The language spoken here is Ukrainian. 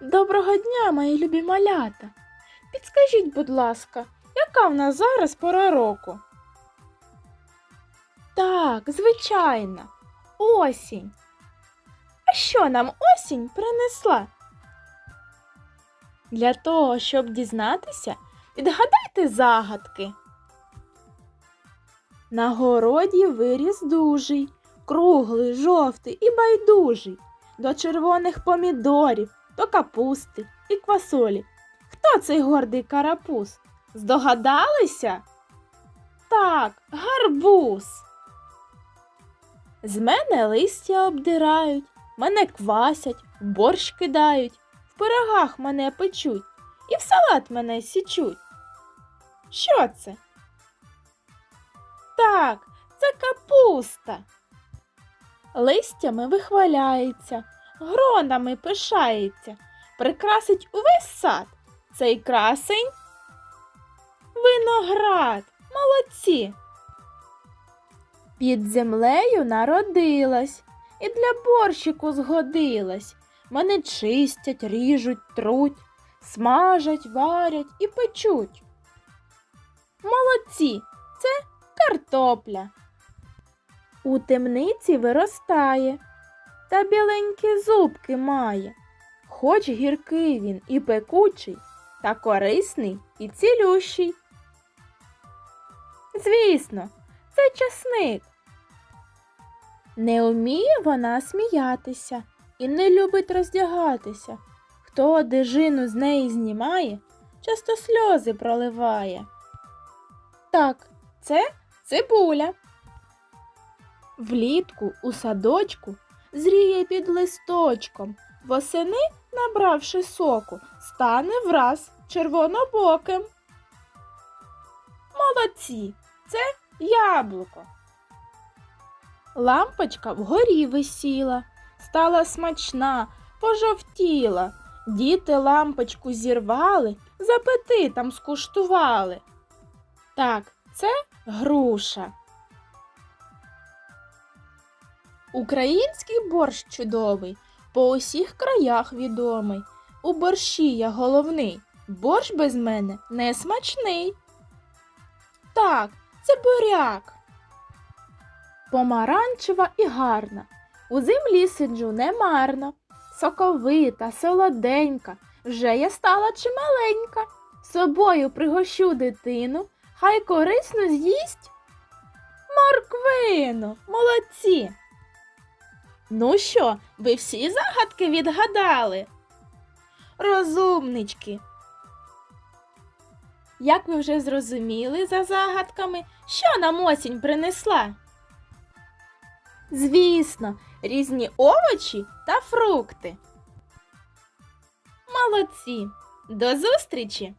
Доброго дня, мої любі малята. Підскажіть, будь ласка, яка в нас зараз пора року? Так, звичайно, осінь. А що нам осінь принесла? Для того, щоб дізнатися, відгадайте загадки. На городі виріс дужий, круглий, жовтий і байдужий, до червоних помідорів, до капусти і квасолі. Хто цей гордий карапуз? Здогадалися? Так, гарбуз. З мене листя обдирають, мене квасять, борщ кидають, в пирогах мене печуть і в салат мене січуть. Що це? Так, це капуста. Листями вихваляється, гронами пишається, прикрасить увесь сад. Цей красень виноград. Молодці. Під землею народилась і для борщику згодилась. Мене чистять, ріжуть, труть, смажать, варять і печуть. Молодці, це картопля. У темниці виростає, та біленькі зубки має. Хоч гіркий він і пекучий, та корисний і цілющий. Звісно, це часник. Не вміє вона сміятися і не любить роздягатися. Хто одежину з неї знімає, часто сльози проливає. Так, це цибуля. Влітку у садочку зріє під листочком, восени, набравши соку, стане враз червонобоким. Молодці, це яблуко. Лампочка вгорі висіла, стала смачна, пожовтіла. Діти лампочку зірвали, з апетитом скуштували. Так, це груша. Український борщ чудовий, по усіх краях відомий. У борщі я головний, борщ без мене не смачний. Так, це буряк. Помаранчева і гарна. У землі сиджу немарно. Соковита, солоденька, вже я стала чималенька. Собою пригощу дитину, хай корисно з'їсть. Морквину, молодці. Ну що, ви всі загадки відгадали? Розумнички. Як ви вже зрозуміли за загадками, що нам осінь принесла? Звісно, різні овочі та фрукти. Молодці! До зустрічі!